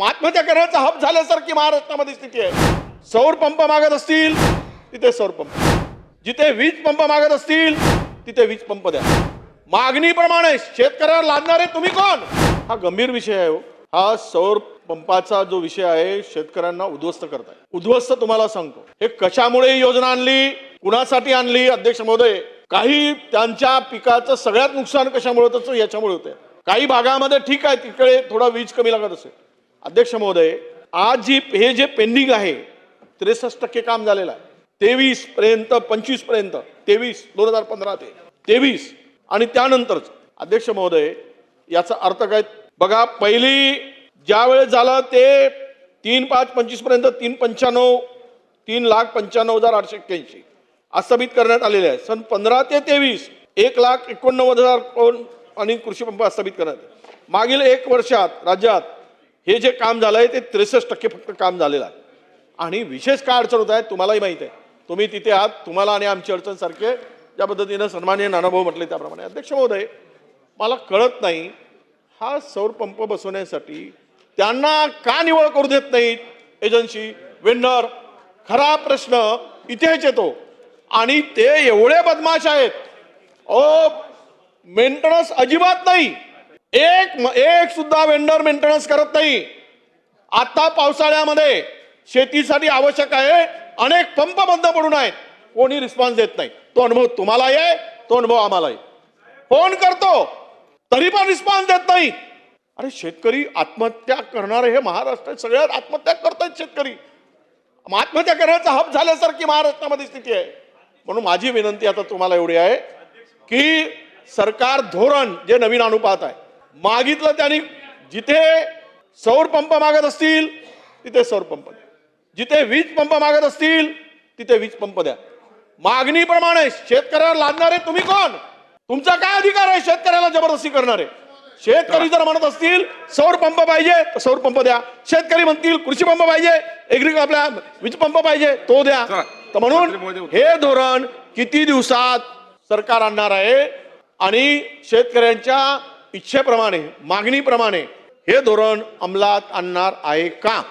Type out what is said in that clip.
आत्महत्या करण्याचा हब झाल्यासारखी महाराष्ट्रामध्ये स्थिती आहे. सौर पंप मागत असतील तिथे सौर पंप. जिथे वीज पंप मागत असतील तिथे वीज पंप द्या. मागणीप्रमाणे शेतकऱ्याला लादणारे तुम्ही कोण? हा गंभीर विषय आहे हो. हा सौर पंपाचा जो विषय आहे शेतकऱ्यांना उद्ध्वस्त करताय. उद्ध्वस्त तुम्हाला सांगतो. हे कशामुळे योजना आणली? कुणासाठी आणली अध्यक्ष महोदय? काही त्यांच्या पिकाचं सगळ्यात नुकसान कशामुळे होतं? याच्यामुळे होते काही भागामध्ये ठीक आहे तिकडे थोडा वीज कमी लागत असेल. अध्यक्ष महोदय आज जी हे जे पेंडिंग आहे त्रेसष्ट टक्के काम झालेलं आहे. तेवीस पर्यंत पंचवीसपर्यंत तेवीस दोन हजार पंधरा ते तेवीस. आणि त्यानंतरच अध्यक्ष महोदय याचा अर्थ काय? बघा पहिली ज्या वेळेस झालं ते तीन पाच पंचवीसपर्यंत तीन पंच्याण्णव तीन लाख पंच्याण्णव हजार आठशे एक्क्याऐंशी. आस्थापित करण्यात आलेले आहे. सन पंधरा ते तेवीस एक लाख एकोणनव्वद हजार आणि कृषी पंप आस्थापित करण्यात मागील एक वर्षात राज्यात हे जे काम झालं आहे ते त्रेसष्ट टक्के फक्त काम झालेलं आहे. आणि विशेष काय अडचण होत आहे तुम्हालाही माहीत आहे. तुम्ही तिथे आहात तुम्हाला आणि आमची अडचण सारखे ज्या पद्धतीनं सन्मान्य नानाभाऊ म्हटले त्याप्रमाणे. अध्यक्ष महोदय मला कळत नाही हा सौर पंप बसवण्यासाठी त्यांना का निवड करू देत नाहीत एजन्सी? वेंडर खरा प्रश्न इथेच येतो. आणि ते एवढे बदमाश आहेत. ओ मेंटेनन्स अजिबात नाही. एक एक सुद्धा वेंडर मेंटेनन्स करत नाही. आता पावसाळ्यामध्ये शेतीसाठी आवश्यक आहे अनेक पंप बंद पडून आहेत. कोणी रिस्पॉन्स देत नाही. तो अनुभव तुम्हाला आहे तो अनुभव आम्हाला आहे फोन करतो तरी पण रिस्पॉन्स देत नाही. अरे शेतकरी आत्महत्या करणारे हे महाराष्ट्रात सगळ्यात आत्महत्या करतात शेतकरी. आत्महत्या करण्याचा हब झाल्यासारखी महाराष्ट्रामध्ये स्थिती आहे. म्हणून माझी विनंती आता तुम्हाला एवढी आहे की सरकार धोरण जे नवीन अनुपात आहे मागितलं त्यांनी. जिथे सौर पंप मागत असतील तिथे सौर पंप द्या. जिथे वीज पंप मागत असतील तिथे वीज पंप द्या. मागणीप्रमाणे शेतकऱ्याला लादणारे तुम्ही कोण? तुमचा काय अधिकार आहे शेतकऱ्याला जबरदस्ती करणारे? शेतकरी जर म्हणत असतील सौर पंप पाहिजे तर सौर पंप द्या. शेतकरी म्हणतील कृषी पंप पाहिजे एग्री आपल्या वीज पंप पाहिजे तो द्या. तर म्हणून हे धोरण किती दिवसात सरकार आणणार आहे? आणि शेतकऱ्यांच्या इच्छेप्रमाणे मागणीप्रमाणे हे धोरण अंमलात आणणार आहे का?